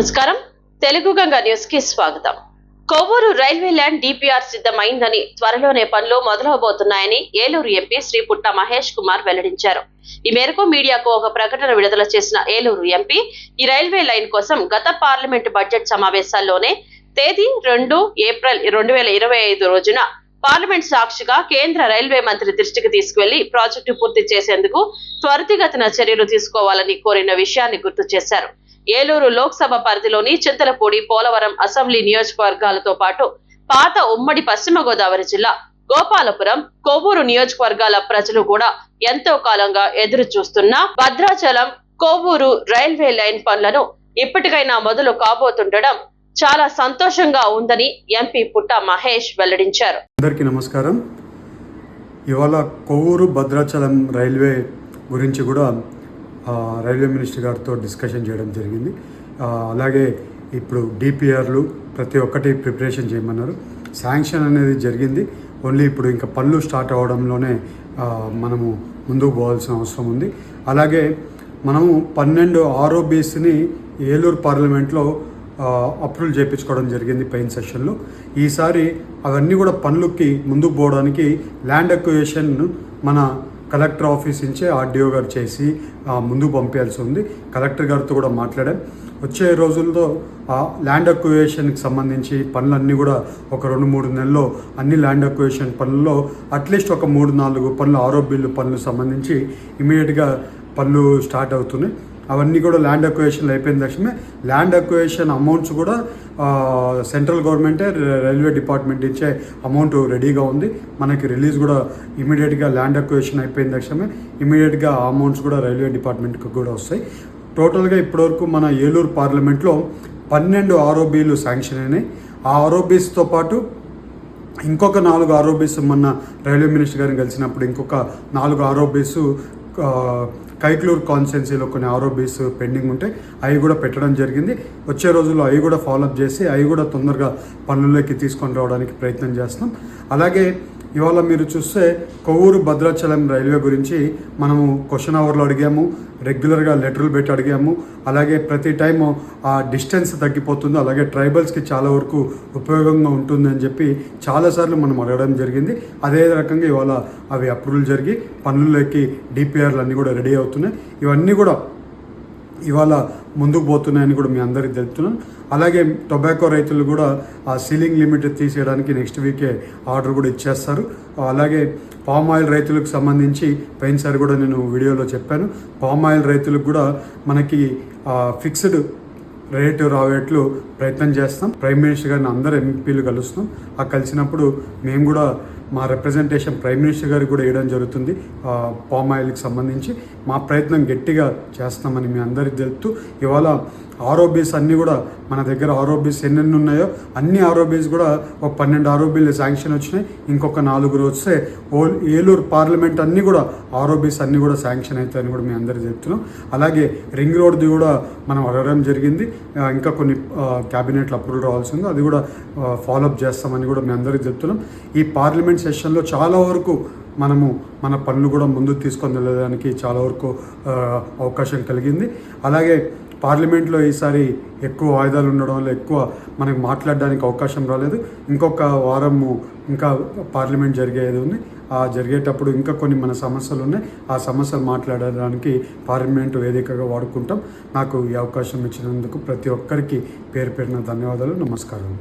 నమస్కారం. తెలుగు గంగా న్యూస్కి స్వాగతం. కొవ్వూరు రైల్వే ల్యాండ్ డిపిఆర్ సిద్ధమైందని త్వరలోనే పనులు మొదలవబోతున్నాయని ఏలూరు ఎంపీ శ్రీ పుట్ట మహేష్ కుమార్ వెల్లడించారు. ఈ మేరకు మీడియాకు ఒక ప్రకటన విడుదల చేసిన ఏలూరు ఎంపీ ఈ రైల్వే లైన్ కోసం గత పార్లమెంటు బడ్జెట్ సమావేశాల్లోనే తేదీ రెండు ఏప్రిల్ రెండు వేల ఇరవై ఐదు రోజున పార్లమెంట్ సాక్షిగా కేంద్ర రైల్వే మంత్రి దృష్టికి తీసుకువెళ్ళి ప్రాజెక్టు పూర్తి చేసేందుకు త్వరితగతిన చర్యలు తీసుకోవాలని కోరిన విషయాన్ని గుర్తు చేశారు. ఏలూరు లోక్సభ పరిధిలోని చింతలపూడి పోలవరం అసెంబ్లీ నియోజకవర్గాలతో పాటు పాత ఉమ్మడి పశ్చిమ గోదావరి జిల్లా గోపాలపురం కొవ్వూరు నియోజకవర్గాల ప్రజలు కూడా ఎంతో కాలంగా ఎదురు చూస్తున్న భద్రాచలం కొవ్వూరు రైల్వే లైన్ పనులను ఇప్పటికైనా మొదలు కాబోతుండడం చాలా సంతోషంగా ఉందని ఎంపీ పుట్ట మహేష్ వెల్లడించారు. అందరికీ నమస్కారం. ఇవాళ కొవ్వూరు భద్రాచలం రైల్వే గురించి కూడా రైల్వే మినిస్టర్ గారితో డిస్కషన్ చేయడం జరిగింది. అలాగే ఇప్పుడు డిపిఆర్లు ప్రతి ఒక్కటి ప్రిపరేషన్ చేయమన్నారు. శాంక్షన్ అనేది జరిగింది. ఓన్లీ ఇప్పుడు ఇంకా పనులు స్టార్ట్ అవ్వడంలోనే మనము ముందుకు పోవాల్సిన అవసరం ఉంది. అలాగే మనము పన్నెండు ఆర్ఓబీసీని ఏలూరు పార్లమెంట్లో అప్రూవల్ చేయించుకోవడం జరిగింది పెయిన్ సెషన్లో. ఈసారి అవన్నీ కూడా పనులకి ముందుకు పోవడానికి ల్యాండ్ అక్విజిషన్ మన కలెక్టర్ ఆఫీస్ నుంచే ఆర్డీఓ గారు చేసి ముందుకు పంపించాల్సి ఉంది. కలెక్టర్ గారితో కూడా మాట్లాడాం. వచ్చే రోజుల్లో ల్యాండ్ అక్విజిషన్కి సంబంధించి పనులన్నీ కూడా ఒక రెండు మూడు నెలల్లో అన్ని ల్యాండ్ అక్విజిషన్ పనుల్లో అట్లీస్ట్ ఒక మూడు నాలుగు పనులు ఆరోగ్యులు పనులు సంబంధించి ఇమీడియట్గా పనులు స్టార్ట్ అవుతున్నాయి. అవన్నీ కూడా ల్యాండ్ అక్వేషన్లు అయిపోయిన తక్షణమే ల్యాండ్ అక్వేషన్ అమౌంట్స్ కూడా సెంట్రల్ గవర్నమెంటే రైల్వే డిపార్ట్మెంట్ ఇచ్చే అమౌంట్ రెడీగా ఉంది. మనకి రిలీజ్ కూడా ఇమీడియట్గా ల్యాండ్ అక్వేషన్ అయిపోయిన తక్షణమే ఇమీడియట్గా ఆ అమౌంట్స్ కూడా రైల్వే డిపార్ట్మెంట్కి కూడా వస్తాయి. టోటల్గా ఇప్పటివరకు మన ఏలూరు పార్లమెంట్లో పన్నెండు ఆర్ఓబీలు శాంక్షన్ అయినాయి. ఆ ఆర్ఓబీస్తో పాటు ఇంకొక నాలుగు ఆరోబీస్ మొన్న రైల్వే మినిస్టర్ గారిని కలిసినప్పుడు ఇంకొక నాలుగు ఆరోబీస్ కైక్లూర్ కాన్స్టెన్సీలో కొన్ని ఆరోబీస్ పెండింగ్ ఉంటే అవి కూడా పెట్టడం జరిగింది. వచ్చే రోజుల్లో అవి కూడా ఫాలోఅప్ చేసి అవి కూడా తొందరగా పనుల్లోకి తీసుకొని రావడానికి ప్రయత్నం చేస్తున్నాం. అలాగే ఇవాళ మీరు చూస్తే కొవ్వూరు భద్రాచలం రైల్వే గురించి మనము క్వశ్చన్ అవర్లో అడిగాము రెగ్యులర్గా లెటర్లు పెట్టి అడిగాము అలాగే ప్రతి టైము ఆ డిస్టెన్స్ తగ్గిపోతుంది అలాగే ట్రైబల్స్కి చాలా వరకు ఉపయోగంగా ఉంటుందని చెప్పి చాలాసార్లు మనం అడగడం జరిగింది. అదే రకంగా ఇవాళ అవి అప్రూవల్ జరిగి పనుల్లోకి డిపిఆర్లు అన్నీ కూడా రెడీ అవుతున్నాయి. ఇవన్నీ కూడా ఇవాళ ముందుకు పోతున్నాయని కూడా మీ అందరికీ తెలుపుతున్నాను. అలాగే టొబాకో రైతులు కూడా ఆ సీలింగ్ లిమిట్ తీసేయడానికి నెక్స్ట్ వీకే ఆర్డర్ కూడా ఇచ్చేస్తారు. అలాగే పామ్ ఆయిల్ రైతులకు సంబంధించి పోయినసారి కూడా నేను వీడియోలో చెప్పాను. పామ్ ఆయిల్ రైతులకు కూడా మనకి ఫిక్స్డ్ రేటు రావేట్లు ప్రయత్నం చేస్తాం. ప్రైమ్ మినిస్టర్ గారిని అందరు ఎంపీలు కలుస్తాం. ఆ కలిసినప్పుడు మేము కూడా మా రిప్రజెంటేషన్ ప్రైమ్ మినిస్టర్ గారికి కూడా వేయడం జరుగుతుంది. పామ్ ఆయిల్కి సంబంధించి మా ప్రయత్నం గట్టిగా చేస్తామని మీ అందరికి తెలుపుతూ ఇవాళ ఆరోబీస్ అన్నీ కూడా మన దగ్గర ఆరోబీస్ ఎన్నెన్ని ఉన్నాయో అన్ని ఆరోబీస్ కూడా ఒక పన్నెండు ఆరోబీలు శాంక్షన్ వచ్చినాయి. ఇంకొక నాలుగు వస్తే ఓ ఏలూరు పార్లమెంట్ అన్నీ కూడా ఆరోబీస్ అన్నీ కూడా శాంక్షన్ అవుతాయని కూడా మీ అందరికీ చెప్తున్నాం. అలాగే రింగ్ రోడ్ది కూడా మనం అడగడం జరిగింది. ఇంకా కొన్ని క్యాబినెట్లు అప్రూవల్ రావాల్సి ఉంది. అది కూడా ఫాలోఅప్ చేస్తామని కూడా మీ అందరికీ చెప్తున్నాం. ఈ పార్లమెంట్ సెషన్లో చాలా వరకు మనము మన పనులు కూడా ముందుకు తీసుకొని వెళ్ళడానికి చాలా వరకు అవకాశం కలిగింది. అలాగే పార్లమెంట్లో ఈసారి ఎక్కువ వాయిదాలు ఉండడం వల్ల ఎక్కువ మనకి మాట్లాడడానికి అవకాశం రాలేదు. ఇంకొక వారము ఇంకా పార్లమెంట్ జరిగేది ఉంది. ఆ జరిగేటప్పుడు ఇంకా కొన్ని మన సమస్యలు ఉన్నాయి. ఆ సమస్యలు మాట్లాడడానికి పార్లమెంట్ వేదికగా వాడుకుంటాం. నాకు ఈ అవకాశం ఇచ్చినందుకు ప్రతి ఒక్కరికి పేరు పేరున ధన్యవాదాలు. నమస్కారం.